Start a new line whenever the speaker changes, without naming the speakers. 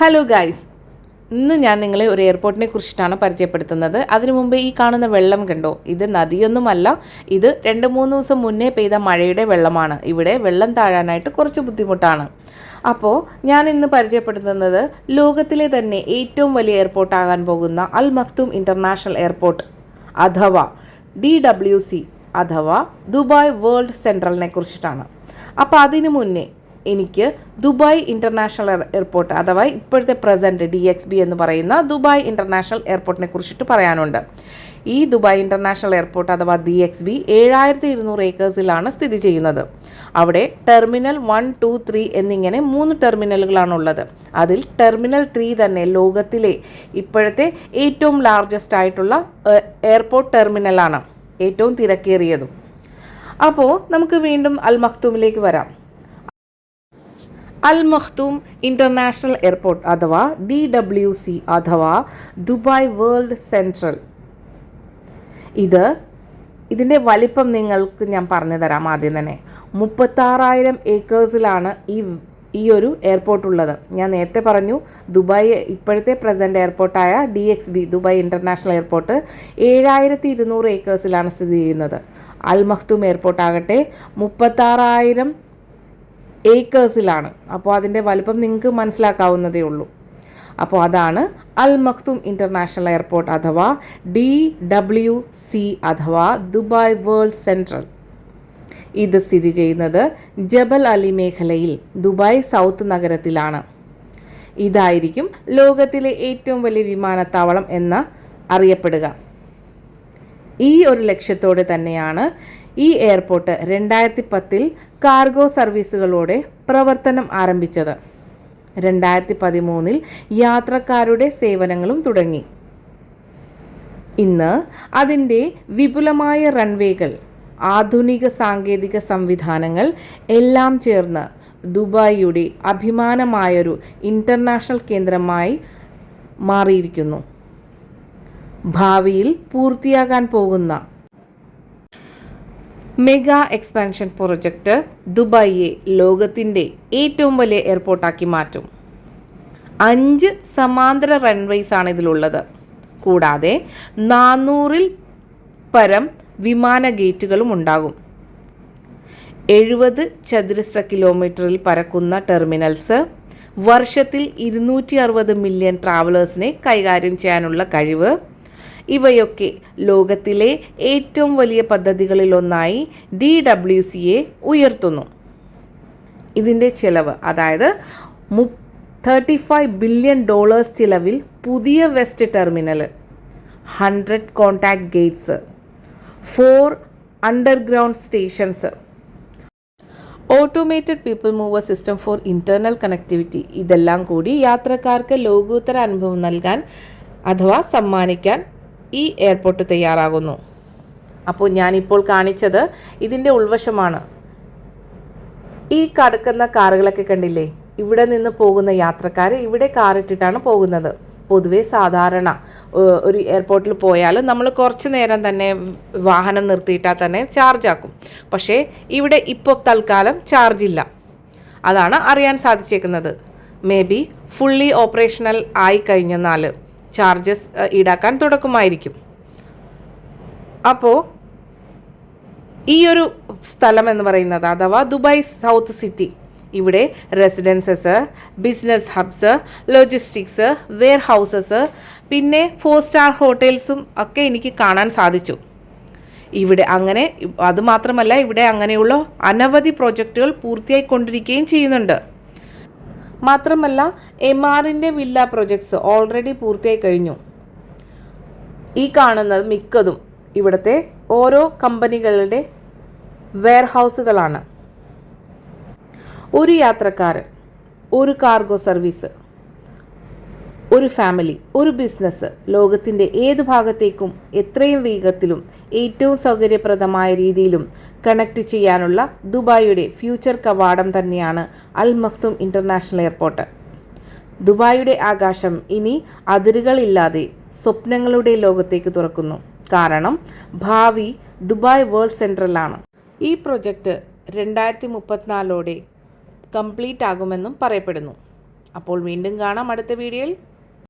Hello guys ഇന്ന് ഞാൻ നിങ്ങളെ ഒരു എയർപോർട്ടിനെ കുറിച്ചിട്ടാണ് പരിചയപ്പെടുത്തുന്നത്. അതിനു മുമ്പ് ഈ കാണുന്ന വെള്ളം കണ്ടോ? ഇത് നദിയൊന്നുമല്ല. ഇത് രണ്ട് മൂന്ന് ദിവസം മുന്നേ പെയ്ത മഴയുടെ വെള്ളമാണ്. ഇവിടെ വെള്ളം താഴാനായിട്ട് കുറച്ച് ബുദ്ധിമുട്ടാണ്. അപ്പോൾ ഞാൻ ഇന്ന് പരിചയപ്പെടുത്തുന്നത് ലോകത്തിലെ തന്നെ ഏറ്റവും വലിയ എയർപോർട്ട് ആകാൻ പോകുന്ന അൽ മഖ്തൂം ഇന്റർനാഷണൽ എയർപോർട്ട് അഥവാ ഡി ഡബ്ല്യു സി അഥവാ ദുബായ് വേൾഡ് സെൻട്രലിനെ കുറിച്ചിട്ടാണ്. അപ്പോൾ അതിനു മുന്നേ എനിക്ക് ദുബായ് ഇന്റർനാഷണൽ എയർപോർട്ട് അഥവാ ഇപ്പോഴത്തെ പ്രസന്റ് ഡി എക്സ് ബി എന്ന് പറയുന്ന ദുബായ് ഇന്റർനാഷണൽ എയർപോർട്ടിനെ കുറിച്ചിട്ട് പറയാനുണ്ട്. ഈ ദുബായ് ഇന്റർനാഷണൽ എയർപോർട്ട് അഥവാ ഡി എക്സ് ബി ഏഴായിരത്തി ഇരുന്നൂറ് ഏക്കേഴ്സിലാണ് സ്ഥിതി ചെയ്യുന്നത്. അവിടെ ടെർമിനൽ വൺ ടു ത്രീ എന്നിങ്ങനെ മൂന്ന് ടെർമിനലുകളാണ് ഉള്ളത് അതിൽ ടെർമിനൽ ത്രീ തന്നെ ലോകത്തിലെ ഇപ്പോഴത്തെ ഏറ്റവും ലാർജസ്റ്റ് ആയിട്ടുള്ള എയർപോർട്ട് ടെർമിനലാണ് ഏറ്റവും തിരക്കേറിയതും. അപ്പോൾ നമുക്ക് വീണ്ടും അൽ മഖ്തൂമിലേക്ക് വരാം. അൽ മഖ്തൂം ഇന്റർനാഷണൽ എയർപോർട്ട് അഥവാ ഡി ഡബ്ല്യു സി അഥവാ ദുബായ് വേൾഡ് സെൻട്രൽ. ഇത് ഇതിന്റെ വലിപ്പം നിങ്ങൾക്ക് ഞാൻ പറഞ്ഞു തരാം ആദ്യം തന്നെ. മുപ്പത്താറായിരം ഏക്കേഴ്സിലാണ് ഈ ഈ ഒരു എയർപോർട്ട് ഉള്ളത്. ഞാൻ നേരത്തെ പറഞ്ഞു ദുബായ് ഇപ്പോഴത്തെ present എയർപോർട്ടായ D X B Dubai international airport ഏഴായിരത്തി ഇരുന്നൂറ് ഏക്കേഴ്സിലാണ് സ്ഥിതി ചെയ്യുന്നത്. അൽ മഖ്തൂം എയർപോർട്ട് ആകട്ടെ മുപ്പത്താറായിരം ഏക്കേഴ്സിലാണ് അപ്പോൾ അതിന്റെ വലുപ്പം നിങ്ങൾക്ക് മനസ്സിലാക്കാവുന്നതേ ഉള്ളൂ. അപ്പോൾ അതാണ് അൽ മഖ്തൂം ഇന്റർനാഷണൽ എയർപോർട്ട് അഥവാ ഡി ഡബ്ല്യു സി അഥവാ ദുബായ് വേൾഡ് സെൻട്രൽ. ഇത് സ്ഥിതി ചെയ്യുന്നത് ജബൽ അലി മേഖലയിൽ ദുബായ് സൗത്ത് നഗരത്തിലാണ്. ഇതായിരിക്കും ലോകത്തിലെ ഏറ്റവും വലിയ വിമാനത്താവളം എന്ന് അറിയപ്പെടുക. ഈ ഒരു ലക്ഷ്യത്തോടെ തന്നെയാണ് ഈ എയർപോർട്ട് രണ്ടായിരത്തി പത്തിൽ കാർഗോ സർവീസുകളോടെ പ്രവർത്തനം ആരംഭിച്ചത്. രണ്ടായിരത്തി പതിമൂന്നിൽ യാത്രക്കാരുടെ സേവനങ്ങളും തുടങ്ങി. ഇന്ന് അതിന്റെ വിപുലമായ റൺവേകൾ ആധുനിക സാങ്കേതിക സംവിധാനങ്ങൾ എല്ലാം ചേർന്ന് ദുബായിയുടെ അഭിമാനമായൊരു ഇന്റർനാഷണൽ കേന്ദ്രമായി മാറിയിരിക്കുന്നു. ഭാവിയിൽ പൂർത്തിയാകാൻ പോകുന്ന മെഗാ എക്സ്പാൻഷൻ പ്രോജക്റ്റ് ദുബായിയെ ലോകത്തിന്റെ ഏറ്റവും വലിയ എയർപോർട്ടാക്കി മാറ്റും. അഞ്ച് സമാന്തര റൺവേസ് ആണ് ഇതിലുള്ളത്. കൂടാതെ നാനൂറിൽ പരം വിമാന ഗേറ്റുകളും ഉണ്ടാകും. എഴുപത് ചതുരശ്ര കിലോമീറ്ററിൽ പരക്കുന്ന ടെർമിനൽസ് വർഷത്തിൽ ഇരുന്നൂറ്റി അറുപത് മില്യൺ ട്രാവലേഴ്സിനെ കൈകാര്യം ചെയ്യാനുള്ള കഴിവ് ഇവയൊക്കെ ലോകത്തിലെ ഏറ്റവും വലിയ പദ്ധതികളിലൊന്നായി ഡി ഡബ്ല്യു സിയെ ഉയർത്തുന്നു. ഇതിന്റെ ചിലവ് അതായത് മു തേർട്ടി ഫൈവ് ബില്യൺ ഡോളേഴ്സ് ചിലവിൽ പുതിയ west terminal hundred contact gates four underground stations automated people mover system for internal connectivity ഇതെല്ലാം കൂടി യാത്രക്കാർക്ക് ലോകോത്തര അനുഭവം നൽകാൻ അഥവാ സമ്മാനിക്കാൻ ഈ എയർപോർട്ട് തയ്യാറാകുന്നു. അപ്പോൾ ഞാനിപ്പോൾ കാണിച്ചത് ഇതിന്റെ ഉൾവശമാണ്. ഈ കടക്കുന്ന കാറുകളൊക്കെ കണ്ടില്ലേ? ഇവിടെ നിന്ന് പോകുന്ന യാത്രക്കാർ ഇവിടെ കാറിട്ടിട്ടാണ് പോകുന്നത്. പൊതുവെ സാധാരണ ഒരു എയർപോർട്ടിൽ പോയാൽ നമ്മൾ കുറച്ച് നേരം തന്നെ വാഹനം നിർത്തിയിട്ടാൽ തന്നെ ചാർജ് ആക്കും. പക്ഷേ ഇവിടെ ഇപ്പോൾ തൽക്കാലം ചാർജ് ഇല്ല. അതാണ് അറിയാൻ സാധിച്ചേക്കുന്നത്. മേ ബി ഫുള്ളി ഓപ്പറേഷണൽ ആയി കഴിഞ്ഞെന്നാൽ ചാർജസ് ഈടാക്കാൻ തുടക്കമായിരിക്കും. അപ്പോൾ ഈ ഒരു സ്ഥലം എന്ന് പറയുന്നത് അഥവാ ദുബായ് സൗത്ത് സിറ്റി ഇവിടെ residences business hubs logistics warehouses പിന്നെ ഫോർ സ്റ്റാർ ഹോട്ടൽസും ഒക്കെ എനിക്ക് കാണാൻ സാധിച്ചു. ഇവിടെ അങ്ങനെ അതുമാത്രമല്ല ഇവിടെ അങ്ങനെയുള്ള അനവധി പ്രോജക്റ്റുകൾ പൂർത്തിയായിക്കൊണ്ടിരിക്കുകയും ചെയ്യുന്നുണ്ട്. മാത്രമല്ല എം ആറിന്റെ വില്ല പ്രൊജക്ട്സ് ഓൾറെഡി പൂർത്തിയായി കഴിഞ്ഞു. ഈ കാണുന്നത് മിക്കതും ഇവിടുത്തെ ഓരോ കമ്പനികളുടെ വെയർഹൗസുകളാണ് ഒരു യാത്രക്കാരൻ ഒരു കാർഗോ സർവീസ് ഒരു ഫാമിലി ഒരു ബിസിനസ് ലോകത്തിന്റെ ഏത് ഭാഗത്തേക്കും എത്രയും വേഗത്തിലും ഏറ്റവും സൗകര്യപ്രദമായ രീതിയിലും കണക്ട് ചെയ്യാനുള്ള ദുബായിയുടെ ഫ്യൂച്ചർ കവാടം തന്നെയാണ് അൽ മഖ്തും ഇന്റർനാഷണൽ എയർപോർട്ട് ദുബായിയുടെ ആകാശം ഇനി അതിരുകളില്ലാതെ സ്വപ്നങ്ങളുടെ ലോകത്തേക്ക് തുറക്കുന്നു. കാരണം ഭാവി ദുബായ് വേൾഡ് സെൻട്രലാണ് ഈ പ്രൊജക്റ്റ് രണ്ടായിരത്തി മുപ്പത്തിനാലോടെ കംപ്ലീറ്റ് ആകുമെന്നും പറയപ്പെടുന്നു. അപ്പോൾ വീണ്ടും കാണാം അടുത്ത വീഡിയോയിൽ